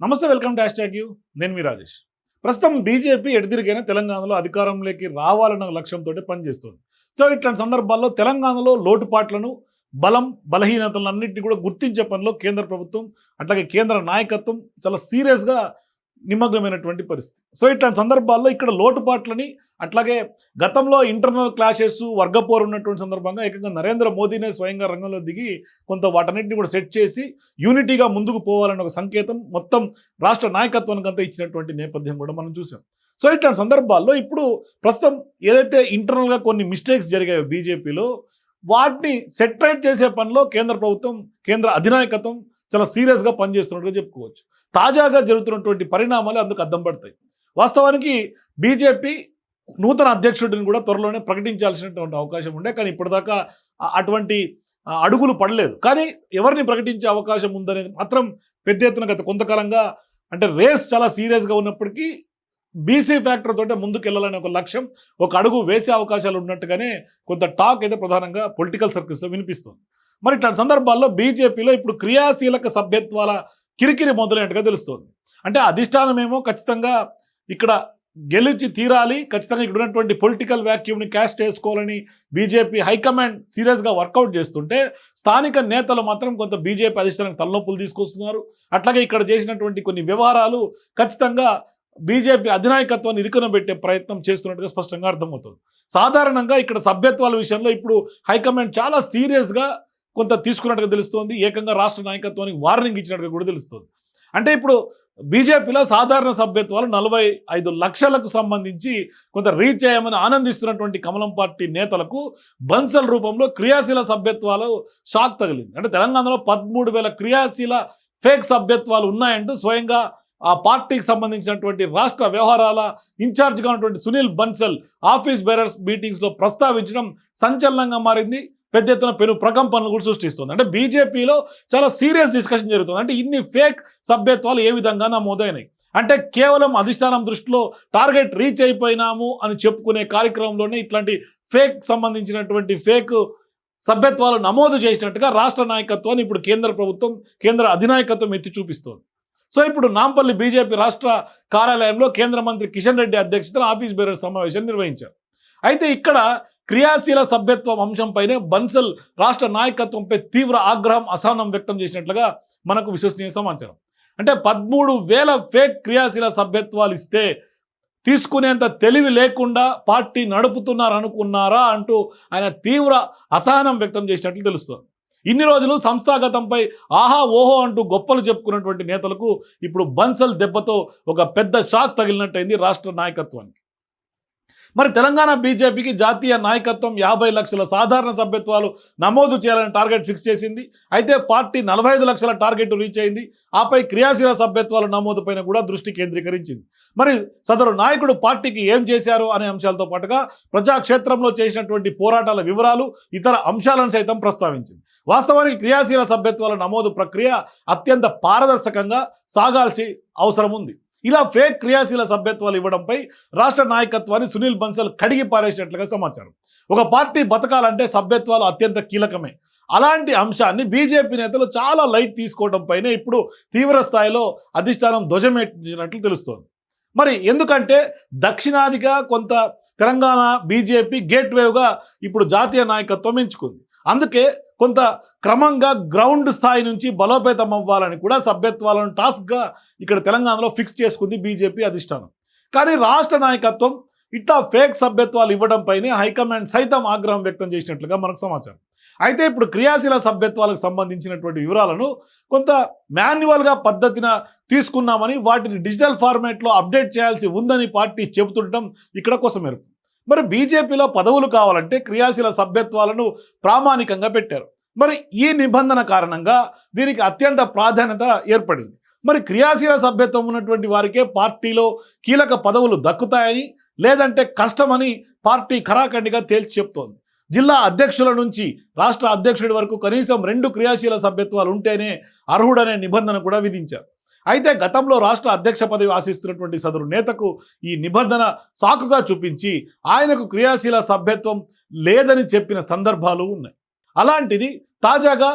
నమస్తే welcome to hashtag U. నేను మీ రాజేష్. ప్రస్తుతం బీజేపీ ఎడతిరిగైన తెలంగాణలో అధికారంలోకి రావాలన్న లక్ష్యంతో పనిచేస్తుంది సో ఇట్లాంటి సందర్భాల్లో తెలంగాణలో లోటుపాట్లను బలం బలహీనతలను అన్నింటినీ కూడా గుర్తించే పనిలో కేంద్ర ప్రభుత్వం అట్లాగే కేంద్ర నాయకత్వం చాలా సీరియస్గా నిమగ్నమైనటువంటి పరిస్థితి. సో ఇట్లాంటి సందర్భాల్లో ఇక్కడ లోటుపాట్లని అట్లాగే గతంలో ఇంటర్నల్ క్లాషెస్ వర్గపోరు ఉన్నటువంటి సందర్భంగా ఏకంగా నరేంద్ర మోదీనే స్వయంగా రంగంలో దిగి కొంత వాటన్నిటిని కూడా సెట్ చేసి యూనిటీగా ముందుకు పోవాలన్న ఒక సంకేతం మొత్తం రాష్ట్ర నాయకత్వానికి అంతా ఇచ్చినటువంటి నేపథ్యం కూడా మనం చూసాం. సో ఇట్లాంటి సందర్భాల్లో ఇప్పుడు ప్రస్తుతం ఏదైతే ఇంటర్నల్గా కొన్ని మిస్టేక్స్ జరిగాయో బీజేపీలో వాటిని సెటరేట్ చేసే పనిలో కేంద్ర ప్రభుత్వం కేంద్ర అధినాయకత్వం చాలా సీరియస్గా పనిచేస్తున్నట్టుగా చెప్పుకోవచ్చు. తాజాగా జరుగుతున్నటువంటి పరిణామాలు అందుకు అద్దం పడతాయి. వాస్తవానికి బీజేపీ నూతన అధ్యక్షుడిని కూడా త్వరలోనే ప్రకటించాల్సినటువంటి అవకాశం ఉండే కానీ ఇప్పటిదాకా అటువంటి అడుగులు పడలేదు. కానీ ఎవరిని ప్రకటించే అవకాశం ఉందనేది మాత్రం పెద్ద ఎత్తున గత కొంతకాలంగా అంటే రేస్ చాలా సీరియస్గా ఉన్నప్పటికీ బీసీ ఫ్యాక్టర్ తోటే ముందుకెళ్ళాలనే ఒక లక్ష్యం ఒక అడుగు వేసే అవకాశాలు ఉన్నట్టుగానే కొంత టాక్ అయితే ప్రధానంగా పొలిటికల్ సర్కిల్స్లో వినిపిస్తుంది. మరి ఇట్లాంటి సందర్భాల్లో బీజేపీలో ఇప్పుడు క్రియాశీలక సభ్యత్వాల కిరికిరి మొదలైనట్టుగా తెలుస్తోంది. అంటే అధిష్టానమేమో ఖచ్చితంగా ఇక్కడ గెలిచి తీరాలి ఖచ్చితంగా ఇక్కడ ఉన్నటువంటి పొలిటికల్ వ్యాక్యూమ్ని క్యాష్ చేసుకోవాలని బీజేపీ హైకమాండ్ సీరియస్గా వర్కౌట్ చేస్తుంటే స్థానిక నేతలు మాత్రం కొంత బీజేపీ అధిష్టానానికి తలనొప్పులు తీసుకొస్తున్నారు. అట్లాగే ఇక్కడ చేసినటువంటి కొన్ని వ్యవహారాలు ఖచ్చితంగా బీజేపీ అధినాయకత్వాన్ని ఇరుకన పెట్టే ప్రయత్నం చేస్తున్నట్టుగా స్పష్టంగా అర్థమవుతుంది. సాధారణంగా ఇక్కడ సభ్యత్వాల విషయంలో ఇప్పుడు హైకమాండ్ చాలా సీరియస్గా కొంత తీసుకున్నట్టుగా తెలుస్తోంది ఏకంగా రాష్ట్ర నాయకత్వానికి వార్నింగ్ ఇచ్చినట్టుగా కూడా తెలుస్తుంది. అంటే ఇప్పుడు బీజేపీలో సాధారణ సభ్యత్వాలు నలభై ఐదు లక్షలకు సంబంధించి కొంత రీచ్ అయ్యామని ఆనందిస్తున్నటువంటి కమలం పార్టీ నేతలకు బన్సల్ రూపంలో క్రియాశీల సభ్యత్వాలు షాక్ తగిలింది. అంటే తెలంగాణలో పదమూడు వేల క్రియాశీల ఫేక్ సభ్యత్వాలు ఉన్నాయంటూ స్వయంగా ఆ పార్టీకి సంబంధించినటువంటి రాష్ట్ర వ్యవహారాల ఇన్ఛార్జ్గా ఉన్నటువంటి సునీల్ బన్సల్ ఆఫీస్ బేరర్స్ మీటింగ్స్లో ప్రస్తావించడం సంచలనంగా మారింది. పెద్ద ఎత్తున పెను ప్రకంపనలు కూడా సృష్టిస్తుంది. అంటే బీజేపీలో చాలా సీరియస్ డిస్కషన్ జరుగుతుంది. అంటే ఇన్ని ఫేక్ సభ్యత్వాలు ఏ విధంగా నమోదైనాయి అంటే కేవలం అధిష్టానం దృష్టిలో టార్గెట్ రీచ్ అయిపోయినాము అని చెప్పుకునే కార్యక్రమంలోనే ఇట్లాంటి ఫేక్ సంబంధించినటువంటి ఫేక్ సభ్యత్వాలు నమోదు చేసినట్టుగా రాష్ట్ర నాయకత్వాన్ని ఇప్పుడు కేంద్ర ప్రభుత్వం కేంద్ర అధినాయకత్వం ఎత్తి చూపిస్తోంది. సో ఇప్పుడు నాంపల్లి బీజేపీ రాష్ట్ర కార్యాలయంలో కేంద్ర మంత్రి కిషన్ రెడ్డి అధ్యక్షతన ఆఫీస్ బేరర్ సమావేశాన్ని నిర్వహించారు. అయితే ఇక్కడ క్రియాశీల సభ్యత్వం అంశంపైనే బన్సల్ రాష్ట్ర నాయకత్వంపై తీవ్ర ఆగ్రహం అసహనం వ్యక్తం చేసినట్లుగా మనకు విశ్వసనీయ సమాచారం. అంటే పదమూడు వేల ఫేక్ క్రియాశీల సభ్యత్వాలు ఇస్తే తీసుకునేంత తెలివి లేకుండా పార్టీ నడుపుతున్నారు అనుకున్నారా అంటూ ఆయన తీవ్ర అసహనం వ్యక్తం చేసినట్లు తెలుస్తుంది. ఇన్ని రోజులు సంస్థాగతంపై ఆహా ఓహో అంటూ గొప్పలు చెప్పుకున్నటువంటి నేతలకు ఇప్పుడు బన్సల్ దెబ్బతో ఒక పెద్ద షాక్ తగిలినట్టయింది రాష్ట్ర నాయకత్వానికి. మరి తెలంగాణ బీజేపీకి జాతీయ నాయకత్వం యాభై లక్షల సాధారణ సభ్యత్వాలు నమోదు చేయాలని టార్గెట్ ఫిక్స్ చేసింది. అయితే పార్టీ నలభై లక్షల టార్గెట్ రీచ్ అయింది. ఆపై క్రియాశీల సభ్యత్వాలు నమోదుపైన కూడా దృష్టి కేంద్రీకరించింది. మరి సదరు నాయకుడు పార్టీకి ఏం చేశారు అనే అంశాలతో పాటుగా ప్రజాక్షేత్రంలో చేసినటువంటి పోరాటాల వివరాలు ఇతర అంశాలను సైతం ప్రస్తావించింది. వాస్తవానికి క్రియాశీల సభ్యత్వాల నమోదు ప్రక్రియ అత్యంత పారదర్శకంగా సాగాల్సి అవసరం ఉంది ఇలా ఫేక్ క్రియాశీల సభ్యత్వాలు ఇవ్వడంపై రాష్ట్ర నాయకత్వాన్ని సునీల్ బన్సల్ కడిగి పారేసినట్లుగా సమాచారం. ఒక పార్టీ బతకాలంటే సభ్యత్వాలు అత్యంత కీలకమే. అలాంటి అంశాన్ని బీజేపీ నేతలు చాలా లైట్ తీసుకోవడం పైన ఇప్పుడు తీవ్ర స్థాయిలో అధిష్టానం ధ్వజమెట్టించినట్లు తెలుస్తోంది. మరి ఎందుకంటే దక్షిణాదిగా కొంత తెలంగాణ బీజేపీ గేట్ వేవ్గా ఇప్పుడు జాతీయ నాయకత్వం ఎంచుకుంది. అందుకే కొంత క్రమంగా గ్రౌండ్ స్థాయి నుంచి బలోపేతం అవ్వాలని కూడా సభ్యత్వాలను టాస్క్గా ఇక్కడ తెలంగాణలో ఫిక్స్ చేసుకుంది బీజేపీ అధిష్టానం. కానీ రాష్ట్ర నాయకత్వం ఇట్లా ఫేక్ సభ్యత్వాలు ఇవ్వడంపైనే హైకమాండ్ సైతం ఆగ్రహం వ్యక్తం చేసినట్లుగా మనకు సమాచారం. అయితే ఇప్పుడు క్రియాశీల సభ్యత్వాలకు సంబంధించినటువంటి వివరాలను కొంత మాన్యువల్గా పద్ధతిన తీసుకున్నామని వాటిని డిజిటల్ ఫార్మేట్లో అప్డేట్ చేయాల్సి ఉందని పార్టీ చెబుతుండటం ఇక్కడ కోసం మెరుపు మరి బీజేపీలో పదవులు కావాలంటే క్రియాశీల సభ్యత్వాలను ప్రామాణికంగా పెట్టారు. మరి ఈ నిబంధన కారణంగా దీనికి అత్యంత ప్రాధాన్యత ఏర్పడింది. మరి క్రియాశీల సభ్యత్వం ఉన్నటువంటి వారికే పార్టీలో కీలక పదవులు దక్కుతాయని లేదంటే కష్టమని పార్టీ ఖరాఖండిగా తేల్చి చెప్తోంది. జిల్లా అధ్యక్షుల నుంచి రాష్ట్ర అధ్యక్షుడి వరకు కనీసం రెండు క్రియాశీల సభ్యత్వాలు ఉంటేనే అర్హుడనే నిబంధన కూడా విధించారు. అయితే గతంలో రాష్ట్ర అధ్యక్ష పదవి ఆశిస్తున్నటువంటి సదరు నేతకు ఈ నిబంధన సాకుగా చూపించి ఆయనకు క్రియాశీల సభ్యత్వం లేదని చెప్పిన సందర్భాలు ఉన్నాయి. అలాంటిది తాజాగా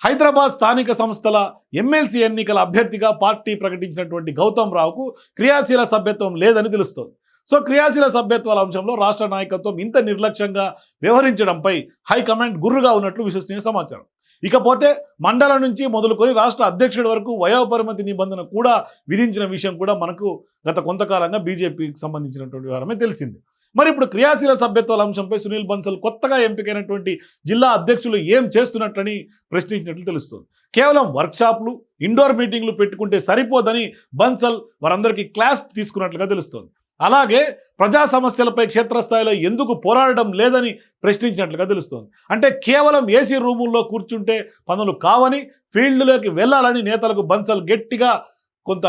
హైదరాబాద్ స్థానిక సంస్థల ఎమ్మెల్సీ ఎన్నికల అభ్యర్థిగా పార్టీ ప్రకటించినటువంటి గౌతమ్ రావుకు క్రియాశీల సభ్యత్వం లేదని తెలుస్తోంది. సో క్రియాశీల సభ్యత్వాల అంశంలో రాష్ట్ర నాయకత్వం ఇంత నిర్లక్ష్యంగా వ్యవహరించడంపై హైకమాండ్ గుర్రుగా ఉన్నట్లు విశ్వసనీయ సమాచారం. ఇకపోతే మండలం నుంచి మొదలుకొని రాష్ట్ర అధ్యక్షుడి వరకు వయోపరిమితి నిబంధన కూడా విధించిన విషయం కూడా మనకు గత కొంతకాలంగా బీజేపీకి సంబంధించినటువంటి వివరమే తెలిసింది. మరి ఇప్పుడు క్రియాశీల సభ్యత్వాల అంశంపై సునీల్ బన్సల్ కొత్తగా ఎంపికైనటువంటి జిల్లా అధ్యక్షులు ఏం చేస్తున్నట్లని ప్రశ్నించినట్లు తెలుస్తుంది. కేవలం వర్క్షాప్లు ఇండోర్ మీటింగ్లు పెట్టుకుంటే సరిపోదని బన్సల్ వారందరికీ క్లాస్ తీసుకున్నట్లుగా తెలుస్తోంది. అలాగే ప్రజా సమస్యలపై క్షేత్రస్థాయిలో ఎందుకు పోరాడడం లేదని ప్రశ్నించినట్లుగా తెలుస్తోంది. అంటే కేవలం ఏసీ రూముల్లో కూర్చుంటే పనులు కావని ఫీల్డ్లోకి వెళ్ళాలని నేతలకు బన్సలు గట్టిగా కొంత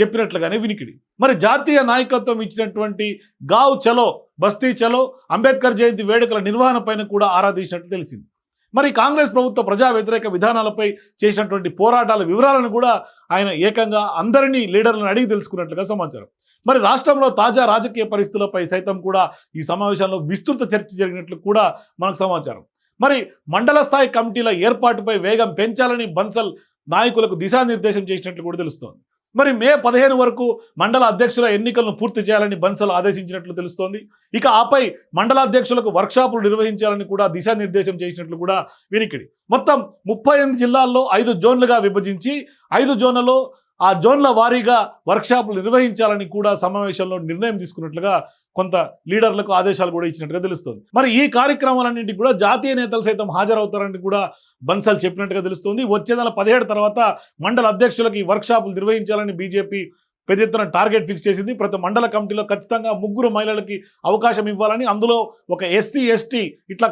చెప్పినట్లుగానే వినికిడి. మరి జాతీయ నాయకత్వం ఇచ్చినటువంటి గావ్ చలో బస్తీ చలో అంబేద్కర్ జయంతి వేడుకల నిర్వహణ పైన కూడా ఆరా తీసినట్లు తెలిసింది. మరి కాంగ్రెస్ ప్రభుత్వ ప్రజా వ్యతిరేక విధానాలపై చేసినటువంటి పోరాటాల వివరాలను కూడా ఆయన ఏకంగా అందరినీ లీడర్లను అడిగి తెలుసుకున్నట్లుగా సమాచారం. మరి రాష్ట్రంలో తాజా రాజకీయ పరిస్థితులపై సైతం కూడా ఈ సమావేశంలో విస్తృత చర్చ జరిగినట్లు కూడా మనకు సమాచారం. మరి మండల స్థాయి కమిటీల ఏర్పాటుపై వేగం పెంచాలని బన్సల్ నాయకులకు దిశానిర్దేశం చేసినట్లు కూడా తెలుస్తోంది. మరి మే పదిహేను వరకు మండల అధ్యక్షుల ఎన్నికలను పూర్తి చేయాలని బన్సల్ ఆదేశించినట్లు తెలుస్తోంది. ఇక ఆపై మండల అధ్యక్షులకు వర్క్షాపులు నిర్వహించాలని కూడా దిశానిర్దేశం చేసినట్లు కూడా వినికిడి. మొత్తం ముప్పై ఎనిమిది జిల్లాల్లో ఐదు జోన్లుగా విభజించి ఐదు జోన్లలో ఆ జోన్ల వారీగా వర్క్షాపులు నిర్వహించాలని కూడా సమావేశంలో నిర్ణయం తీసుకున్నట్లుగా కొంత లీడర్లకు ఆదేశాలు కూడా ఇచ్చినట్టుగా తెలుస్తుంది. మరి ఈ కార్యక్రమాలన్నింటికి కూడా జాతీయ నేతలు సైతం హాజరవుతారని కూడా బన్సల్ చెప్పినట్టుగా తెలుస్తుంది. వచ్చే నెల పదిహేడు తర్వాత మండల అధ్యక్షులకి వర్క్షాపులు నిర్వహించాలని బీజేపీ పెద్ద ఎత్తున టార్గెట్ ఫిక్స్ చేసింది. ప్రతి మండల కమిటీలో ఖచ్చితంగా ముగ్గురు మహిళలకి అవకాశం ఇవ్వాలని అందులో ఒక ఎస్సీ ఎస్టీ ఇట్లా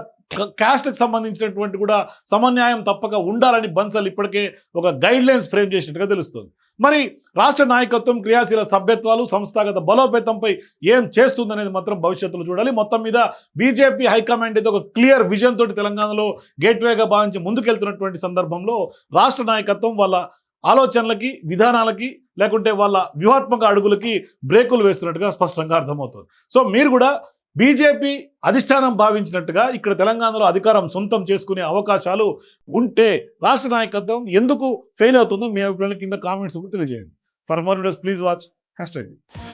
క్యాస్ట్కి సంబంధించినటువంటి కూడా సమన్యాయం తప్పక ఉండాలని బన్సల్ ఇప్పటికే ఒక గైడ్ లైన్స్ ఫ్రేమ్ చేసినట్టుగా తెలుస్తుంది. మరి రాష్ట్ర నాయకత్వం క్రియాశీల సభ్యత్వాలు సంస్థాగత బలోపేతంపై ఏం చేస్తుందనేది మాత్రం భవిష్యత్తులో చూడాలి. మొత్తం మీద బీజేపీ హైకమాండ్ అయితే ఒక క్లియర్ విజన్ తోటి తెలంగాణలో గేట్వేగా భావించి ముందుకెళ్తున్నటువంటి సందర్భంలో రాష్ట్ర నాయకత్వం వాళ్ళ ఆలోచనలకి విధానాలకి లేకుంటే వాళ్ళ వ్యూహాత్మక అడుగులకి బ్రేకులు వేస్తున్నట్టుగా స్పష్టంగా అర్థమవుతుంది. సో మీరు కూడా బీజేపీ అధిష్టానం భావించినట్టుగా ఇక్కడ తెలంగాణలో అధికారం సొంతం చేసుకునే అవకాశాలు ఉంటే రాష్ట్ర నాయకత్వం ఎందుకు ఫెయిల్ అవుతుందో మీ అభిప్రాయం కింద కామెంట్స్ తెలియజేయండి. For more videos please watch hashtag